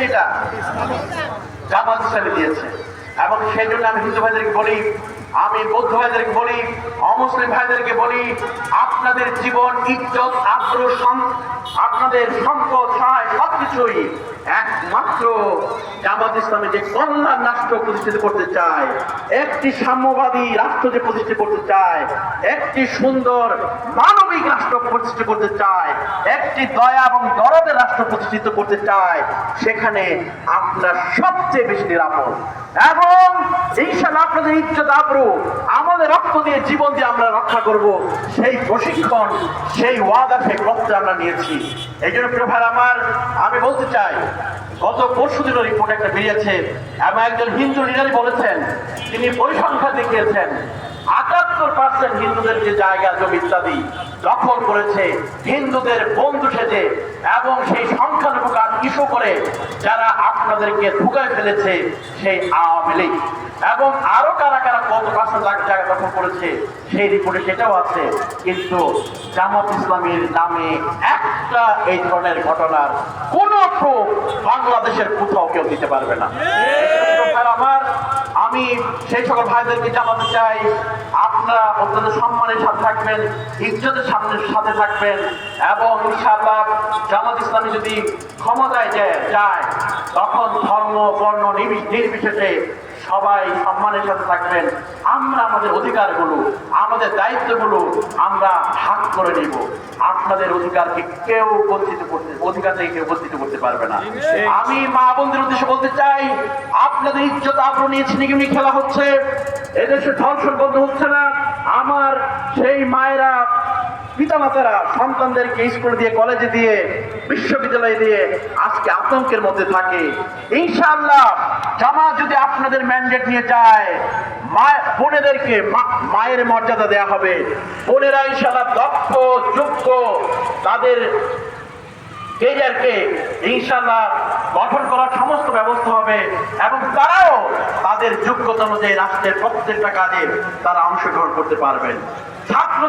দিয়েছে এটা দিয়েছে। এবং সেই জন্য আমি হিন্দু ভাইদেরকে বলি, আমি বৌদ্ধ ভাইদেরকে বলি, অমুসলিম ভাইদেরকে বলি, আপনাদের জীবন, ইজ্জত, আগ্রহ আপনাদের সম্পদ সবকিছুই একমাত্র জামাত ইসলামে যে কল্যাণ রাষ্ট্র প্রতিষ্ঠিত করতে চায়, একটি সাম্যবাদী রাষ্ট্র যে প্রতিষ্ঠা করতে চায়, একটি সুন্দর মানবিক রাষ্ট্র প্রতিষ্ঠিত করতে চায়, একটি দয়া এবং দরদের রাষ্ট্র প্রতিষ্ঠিত করতে চায়, সেখানে আপনার সবচেয়ে বেশি নিরাপদ। এবং ইনশাল্লাহ আপনাদের ইজ্জত আব্রু রক্ত দিয়ে জীবন দিয়ে আমরা রক্ষা করব, সেই প্রশিক্ষণ, সেই ওয়াদা, সেই রক্ত আমরা নিয়েছি। এই জন্য প্রিয় ভাই আমার, আমি বলতে চাই, গত পরশু দিনের রিপোর্ট একটা বেরিয়েছে এবং একজন হিন্দু লিডারই বলেছেন, তিনি পরিসংখ্যা দেখিয়েছেন, আটাত্তর পার্সেন্ট হিন্দুদের যে জায়গা, জমি ইত্যাদি দখল করেছে, হিন্দুদের বন্ধু সেজে, এবং সেই সংখ্যালঘু করে যারা আপনাদেরকে ঢুকায় ফেলেছে সেই আওয়ামী লীগ। এবং আরও কারা কারা কত পার্সেন্ট জায়গা দখল করেছে সেই রিপোর্টে সেটাও আছে। কিন্তু জামাত ইসলামের নামে একটা এই ধরনের ঘটনার কোনো প্রুফ বাংলাদেশের কোথাও কেউ দিতে পারবে না। আমার আমি সেই সকল ভাইদেরকে জানাতে চাই আপনারা অত্যন্ত সম্মানের সাথে থাকবেন ইজ্জতের সামনে সাথে থাকবেন এবং ইনশাআল্লাহ জামাত ইসলামী যদি ক্ষমতায় যায় যায় তখন ধর্ম বর্ণ নির্বি- নির্বিশেষে সবাই সম্মানের সাথে থাকবেন। আমরা আমাদের অধিকারগুলো আমাদের দায়িত্বগুলো আমরা ভাগ করে নিব। আপনাদের অধিকারকে কেউ বঞ্চিত করতে অধিকার থেকে কেউ বঞ্চিত করতে পারবে না। আমি মা বোনদের উদ্দেশ্যে বলতে চাই আপনাদের ইজ্জত আগ্রহ নিয়ে ছিনিগিনি খেলা হচ্ছে। এদেশে ধর্ষণ বন্ধ হচ্ছে না। আমার সেই মায়েরা, পিতামাতারা, সন্তানদেরকে স্কুল দিয়ে, কলেজে দিয়ে, বিশ্ববিদ্যালয়ে দিয়ে আজকে আতঙ্কের মধ্যে থাকে। ইনশাআল্লাহ জামা যদি আপনাদের ম্যান্ডেট নিয়ে যায় বোনেদেরকে মায়ের মর্যাদা দেয়া হবে। বোনেরা ইনশাআল্লাহ দক্ষ, যোগ্য, তাদের কেরিয়ারকে ইনশাল্লাহ গঠন করার সমস্ত ব্যবস্থা হবে এবং তারাও তাদের যোগ্যতা অনুযায়ী রাষ্ট্রের প্রত্যেকটা কাজে তারা অংশগ্রহণ করতে পারবেন। ছাত্র